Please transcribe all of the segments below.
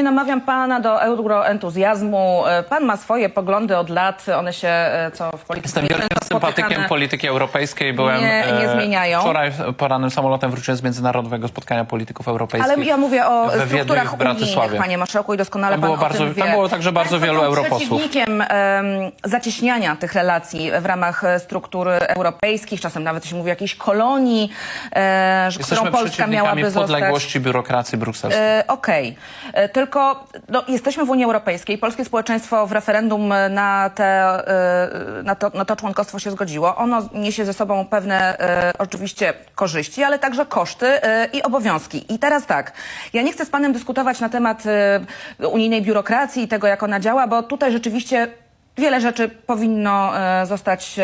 Nie namawiam pana do euroentuzjazmu. E, Pan ma swoje poglądy od lat, one się e, co w polityce Jestem wielkim sympatykiem spotykane. polityki europejskiej. Byłem Nie- nie e, zmieniają. Wczoraj porannym samolotem wróciłem z międzynarodowego spotkania polityków europejskich. Ale ja mówię o we strukturach w Bratysławie. panie marszałku, i doskonale Tam pan było bardzo- tam było także bardzo Państwo wielu europosłów. przeciwnikiem em, zacieśniania tych relacji w ramach e, struktur europejskich, czasem nawet się mówi o jakiejś kolonii, e, Jesteśmy którą Polska miałaby zostać. podległości biurokracji brukselskiej. E, Okej, E, tylko no, jesteśmy w Unii Europejskiej. Polskie społeczeństwo w referendum na, te, e, na, to, na to członkostwo się zgodziło. Ono niesie ze sobą pewne e, oczywiście korzyści, ale także koszty e, i obowiązki. I teraz tak, ja nie chcę z panem dyskutować na temat unijnej biurokracji i tego, jak ona działa, bo tutaj rzeczywiście wiele rzeczy powinno zostać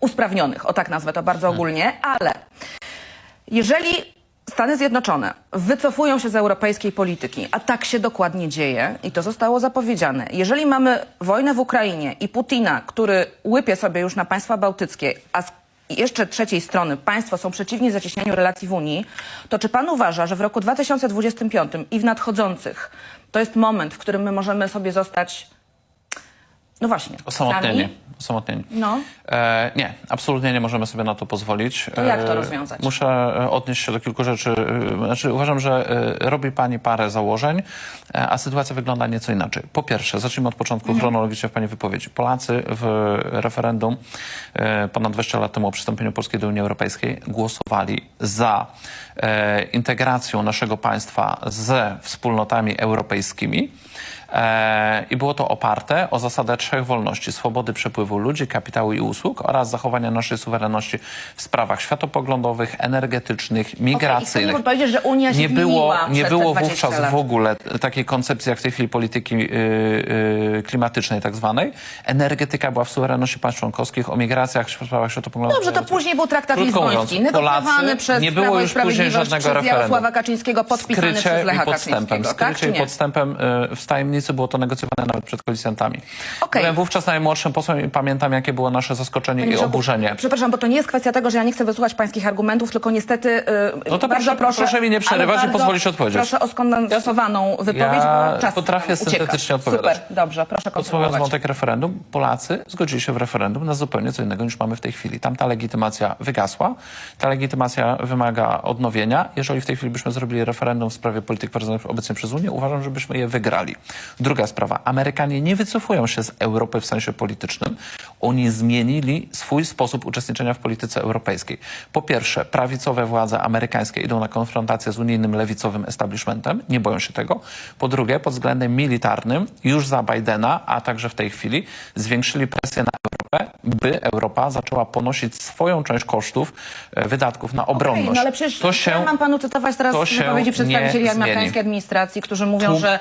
usprawnionych, o tak nazwę to bardzo ogólnie, ale jeżeli Stany Zjednoczone wycofują się z europejskiej polityki, a tak się dokładnie dzieje i to zostało zapowiedziane. Jeżeli mamy wojnę w Ukrainie i Putina, który łypie sobie już na państwa bałtyckie, a z jeszcze trzeciej strony państwo są przeciwni zacieśnianiu relacji w Unii, to czy pan uważa, że w roku 2025 i w nadchodzących to jest moment, w którym my możemy sobie zostać, no właśnie, Osamotnienie. sami? Osamotnienie. No. E, nie, absolutnie nie możemy sobie na to pozwolić. To jak to E, rozwiązać? Muszę e, odnieść się do kilku rzeczy. E, Znaczy, uważam, że robi pani parę założeń, a sytuacja wygląda nieco inaczej. Po pierwsze, zacznijmy od początku Mhm. chronologicznie w pani wypowiedzi. Polacy w referendum ponad 20 lat temu o przystąpieniu Polski do Unii Europejskiej głosowali za integracją naszego państwa ze wspólnotami europejskimi. E, I było to oparte o zasadę trzech wolności: swobody przepływu ludzi, kapitału i usług oraz zachowania naszej suwerenności w sprawach światopoglądowych, energetycznych, migracyjnych. mi pan powiedzieć, że Unia się nie było, nie było te 20 wówczas lat. w ogóle takiej koncepcji jak w tej chwili polityki y, y, klimatycznej tak zwanej. Energetyka była w suwerenności państw członkowskich, o migracjach, w sprawach światopoglądowych. Dobrze, to później był traktat lizboński, negocjowany przez nie było już później żadnego przez referendum. Jarosława Kaczyńskiego, podpisany skrycie przez Lecha i podstępem. Kaczyńskiego, tak Skrycie czy i podstępem y, w było to negocjowane nawet przed koalicjantami. Okej. Byłem wówczas najmłodszym posłem i pamiętam, jakie było nasze zaskoczenie Panie i oburzenie. Przepraszam, bo to nie jest kwestia tego, że ja nie chcę wysłuchać pańskich argumentów, tylko niestety yy, No to bardzo proszę- proszę, proszę mi nie przerywać i pozwolić odpowiedzieć. Proszę o skondensowaną wypowiedź, Ja bo czas potrafię syntetycznie odpowiadać. Super, dobrze, proszę Podsumowując kontynuować. wątek referendum, Polacy zgodzili się w referendum na zupełnie co innego niż mamy w tej chwili. Tam ta legitymacja wygasła, ta legitymacja wymaga odnowienia. Jeżeli w tej chwili byśmy zrobili referendum w sprawie polityk prowadzonych obecnie przez Unię, uważam, że byśmy je wygrali. Druga sprawa. Amerykanie nie wycofują się z Europy w sensie politycznym. Oni zmienili swój sposób uczestniczenia w polityce europejskiej. Po pierwsze, prawicowe władze amerykańskie idą na konfrontację z unijnym lewicowym establishmentem, nie boją się tego. Po drugie, pod względem militarnym, już za Bidena, a także w tej chwili, zwiększyli presję na Europę, by Europa zaczęła ponosić swoją część kosztów e, wydatków na obronność. Okej, no ale przecież to ja się mam panu cytować teraz wypowiedzi przedstawicieli amerykańskiej administracji, którzy mówią, że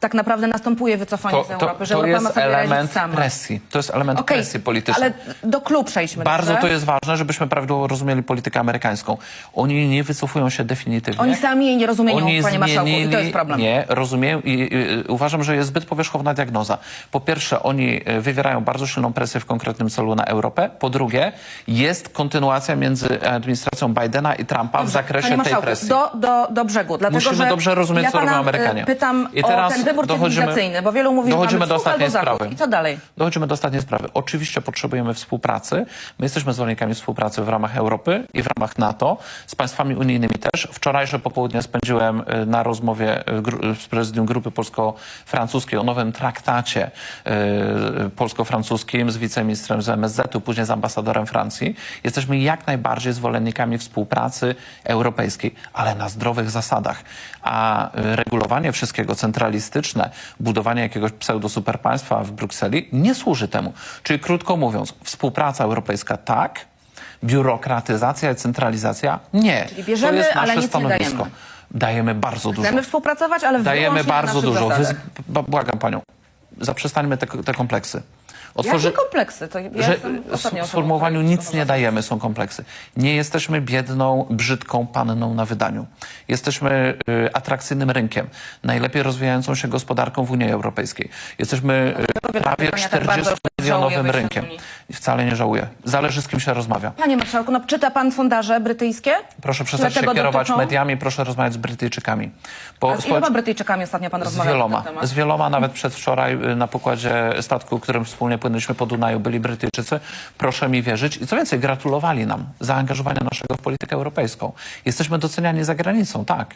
tak naprawdę następuje wycofanie z Europy, że to Europa ma jest sobie radzić element sama. presji. To jest element Okej, presji politycznej. ale do klub przejdźmy. Bardzo dobrze? to jest ważne, żebyśmy prawidłowo rozumieli politykę amerykańską. Oni nie wycofują się definitywnie. Oni sami jej nie rozumieją, Oni panie marszałku, i to jest problem. Nie, rozumieją i, i, uważam, że jest zbyt powierzchowna diagnoza. Po pierwsze, oni e, wywierają bardzo silną presję w konkretnym celu na Europę. Po drugie, jest kontynuacja między administracją Bidena i Trumpa w zakresie Panie tej marszałku, presji. do, do, do brzegu. Dlatego, Musimy że dobrze rozumieć, ja co pana, robią Amerykanie. y, Pytam I teraz o ten wybór cywilizacyjny, bo wielu mówi, dochodzimy do ostatniej sprawy. I co dalej? Dochodzimy do ostatniej sprawy. Oczywiście potrzebujemy współpracy. My jesteśmy zwolennikami współpracy w ramach Europy i w ramach NATO, z państwami unijnymi też. Wczorajsze popołudnie spędziłem y, na rozmowie y, gru- z prezydium Grupy Polsko-Francuskiej o nowym traktacie y, polsko-francuskim z wiceministrem z MSZ-u, później z ambasadorem Francji. Jesteśmy jak najbardziej zwolennikami współpracy europejskiej, ale na zdrowych zasadach. A y, regulowanie wszystkiego budowanie jakiegoś pseudo-superpaństwa w Brukseli nie służy temu. Czyli krótko mówiąc, współpraca europejska tak, biurokratyzacja i centralizacja nie. Czyli bierzemy, to jest ale nasze nic nie stanowisko. dajemy. Dajemy bardzo dużo. Chcemy współpracować, ale Dajemy na bardzo naszych dużo. Wy, błagam panią, zaprzestańmy te, te kompleksy. Otworzy... Jakie kompleksy? To ja że w sformułowaniu nic nie dajemy, są kompleksy. Nie jesteśmy biedną, brzydką panną na wydaniu. Jesteśmy y, atrakcyjnym rynkiem, najlepiej rozwijającą się gospodarką w Unii Europejskiej. Jesteśmy y, prawie tak bardzo 40-milionowym żałuje wyjścia z rynkiem. Wcale nie żałuję. Zależy z kim się rozmawia. Panie marszałku, no czyta pan sondaże brytyjskie? Proszę przestać się kierować dotyczą? mediami, proszę rozmawiać z Brytyjczykami. Bo A z iloma Brytyjczykami ostatnio pan z rozmawiał wieloma. na ten temat? Z wieloma, nawet przedwczoraj y, na pokładzie statku, którym wspólnie płynęliśmy po Dunaju, byli Brytyjczycy. Proszę mi wierzyć. I co więcej, gratulowali nam zaangażowania naszego w politykę europejską. Jesteśmy doceniani za granicą, tak.